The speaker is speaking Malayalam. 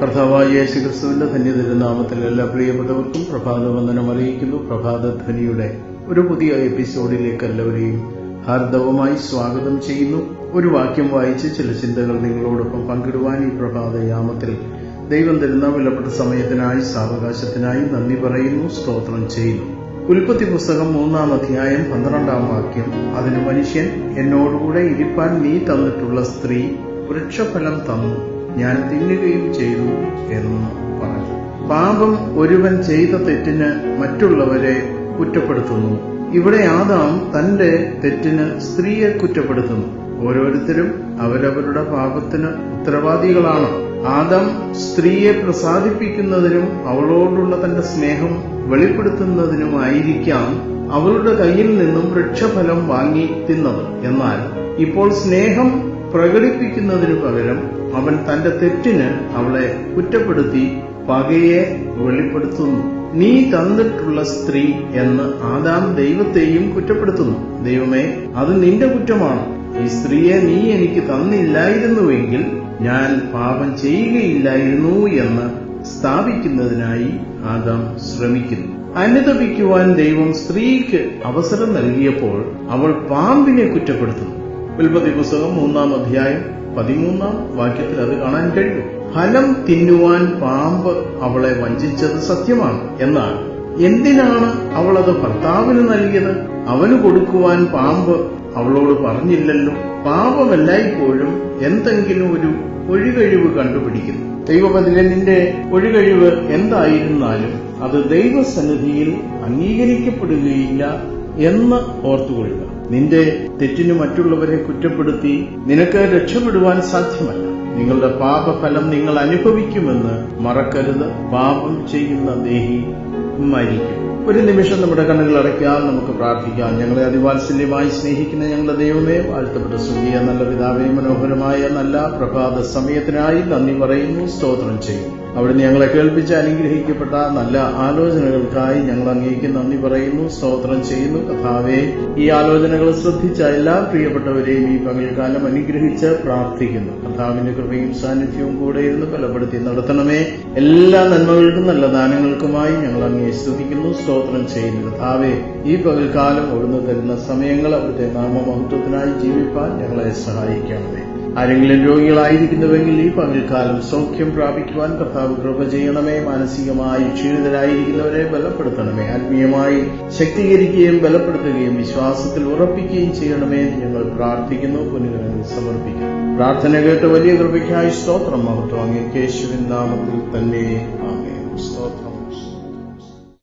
കർത്താവായ യേശു ക്രിസ്തുവിന്റെ ധന്യതിരുനാമത്തിൽ എല്ലാ പ്രിയപ്പെട്ടവർക്കും പ്രഭാത വന്ദനം അറിയിക്കുന്നു. പ്രഭാതധ്വനിയുടെ ഒരു പുതിയ എപ്പിസോഡിലേക്ക് എല്ലാവരെയും ഹാർദവമായി സ്വാഗതം ചെയ്യുന്നു. ഒരു വാക്യം വായിച്ച് ചില ചിന്തകൾ നിങ്ങളോടൊപ്പം പങ്കിടുവാൻ ഈ പ്രഭാതയാമത്തിൽ ദൈവം തരുന്ന വിലപ്പെട്ട സമയത്തിനായി സാവകാശത്തിനായി നന്ദി പറയുന്നു സ്തോത്രം ചെയ്യുന്നു. ഉൽപ്പത്തി പുസ്തകം മൂന്നാം അധ്യായം പന്ത്രണ്ടാം വാക്യം. അതിന് മനുഷ്യൻ എന്നോടുകൂടെ ഇരിപ്പാൻ നീ തന്നിട്ടുള്ള സ്ത്രീ വൃക്ഷഫലം തന്നു. ഞാൻ തിന്നുകയും ചെയ്തു എന്ന് പറഞ്ഞു. പാപം ഒരുവൻ ചെയ്ത തെറ്റിന് മറ്റുള്ളവരെ കുറ്റപ്പെടുത്തുന്നു. ഇവിടെ ആദാം തന്റെ തെറ്റിന് സ്ത്രീയെ കുറ്റപ്പെടുത്തുന്നു. ഓരോരുത്തരും അവരവരുടെ പാപത്തിന് ഉത്തരവാദികളാണ്. ആദം സ്ത്രീയെ പ്രസാദിപ്പിക്കുന്നതിനും അവളോടുള്ള തന്റെ സ്നേഹം വെളിപ്പെടുത്തുന്നതിനുമായിരിക്കാം അവളുടെ കയ്യിൽ നിന്നും വൃക്ഷഫലം വാങ്ങി തിന്നത്. എന്നാൽ ഇപ്പോൾ സ്നേഹം പ്രകടിപ്പിക്കുന്നതിനു പകരം അവൻ തന്റെ തെറ്റിന് അവളെ കുറ്റപ്പെടുത്തി പകയെ വെളിപ്പെടുത്തുന്നു. നീ തന്നിട്ടുള്ള സ്ത്രീ എന്ന് ആദാം ദൈവത്തെയും കുറ്റപ്പെടുത്തുന്നു. ദൈവമേ അത് നിന്റെ കുറ്റമാണ്. ഈ സ്ത്രീയെ നീ എനിക്ക് തന്നില്ലായിരുന്നുവെങ്കിൽ ഞാൻ പാപം ചെയ്യുകയില്ലായിരുന്നു എന്ന് സ്ഥാപിക്കുന്നതിനായി ആദാം ശ്രമിക്കുന്നു. അനുതപിക്കുവാൻ ദൈവം സ്ത്രീക്ക് അവസരം നൽകിയപ്പോൾ അവൾ പാമ്പിനെ കുറ്റപ്പെടുത്തുന്നു. ഉൽപ്പത്തി പുസ്തകം മൂന്നാം അധ്യായം പതിമൂന്നാം വാക്യത്തിൽ അത് കാണാൻ കഴിയും. ഫലം തിന്നുവാൻ പാമ്പ് അവളെ വഞ്ചിച്ചത് സത്യമാണ്. എന്നാൽ എന്തിനാണ് അവൾ അത് ഭർത്താവിന് നൽകിയത്? അവന് കൊടുക്കുവാൻ പാമ്പ് അവളോട് പറഞ്ഞില്ലല്ലോ. പാപമെല്ലായ്പ്പോഴും എന്തെങ്കിലും ഒരു ഒഴികഴിവ് കണ്ടുപിടിക്കുന്നു. ദൈവപതിരനിന്റെ ഒഴികഴിവ് എന്തായിരുന്നാലും അത് ദൈവസന്നിധിയിൽ അംഗീകരിക്കപ്പെടുകയില്ല എന്ന് ഓർത്തുകൊള്ളുക. നിന്റെ തെറ്റിന് മറ്റുള്ളവരെ കുറ്റപ്പെടുത്തി നിനക്ക് രക്ഷപ്പെടുവാൻ സാധ്യമല്ല. നിങ്ങളുടെ പാപഫലം നിങ്ങൾ അനുഭവിക്കുമെന്ന് മറക്കരുത്. പാപം ചെയ്യുന്ന ദേഹി മരിക്കും. ഒരു നിമിഷം നമ്മുടെ കണ്ണുകൾ അടയ്ക്കാം നമുക്ക് പ്രാർത്ഥിക്കാം. ഞങ്ങളെ അതിവാത്സല്യമായി സ്നേഹിക്കുന്ന ഞങ്ങളുടെ ദൈവമേ വാഴ്ത്തപ്പെട്ട സുഖിയ നല്ല പിതാവേ മനോഹരമായ നല്ല പ്രഭാത സമയത്തിനായി നന്ദി പറയുന്നു സ്തോത്രം ചെയ്യും. അവിടുന്ന് ഞങ്ങളെ കേൾപ്പിച്ച് അനുഗ്രഹിക്കപ്പെട്ട നല്ല ആലോചനകൾക്കായി ഞങ്ങൾ അങ്ങേക്ക് നന്ദി പറയുന്നു സ്തോത്രം ചെയ്യുന്നു. കഥാവേ ഈ ആലോചനകൾ ശ്രദ്ധിച്ച എല്ലാ പ്രിയപ്പെട്ടവരെയും ഈ പകൽക്കാലം അനുഗ്രഹിച്ച് പ്രാർത്ഥിക്കുന്നു. കഥാവിന്റെ കൃപയും സാന്നിധ്യവും കൂടെ ഇരുന്ന് ബലപ്പെടുത്തി നടത്തണമേ. എല്ലാ നന്മകൾക്കും നല്ല ദാനങ്ങൾക്കുമായി ഞങ്ങൾ അങ്ങേ സ്തുതിക്കുന്നു സ്തോത്രം ചെയ്യുന്നു. കർത്താവെ ഈ പകൽക്കാലം ഒഴിഞ്ഞു തരുന്ന സമയങ്ങൾ അവിടുത്തെ നാമമഹത്വത്തിനായി ജീവിപ്പാൻ ഞങ്ങളെ സഹായിക്കണമേ. ആരെങ്കിലും രോഗികളായിരിക്കുന്നുവെങ്കിൽ ഈ പകൽക്കാലം സൗഖ്യം പ്രാപിക്കുവാൻ കർത്താവ് കൃപ ചെയ്യണമേ. മാനസികമായി ക്ഷീണിതരായിരിക്കുന്നവരെ ബലപ്പെടുത്തണമേ. ആത്മീയമായി ശക്തീകരിക്കുകയും ബലപ്പെടുത്തുകയും വിശ്വാസത്തിൽ ഉറപ്പിക്കുകയും ചെയ്യണമേ എന്ന് ഞങ്ങൾ പ്രാർത്ഥിക്കുന്നു. പുനരങ്ങൾ സമർപ്പിക്കുന്നു പ്രാർത്ഥന കേട്ട് വലിയ കൃപയ്ക്കായി സ്തോത്രം. മഹത്വം അങ്ങേ കേശുവിൻ നാമത്തിൽ തന്നെ. ആമേ സ്തോത്രം.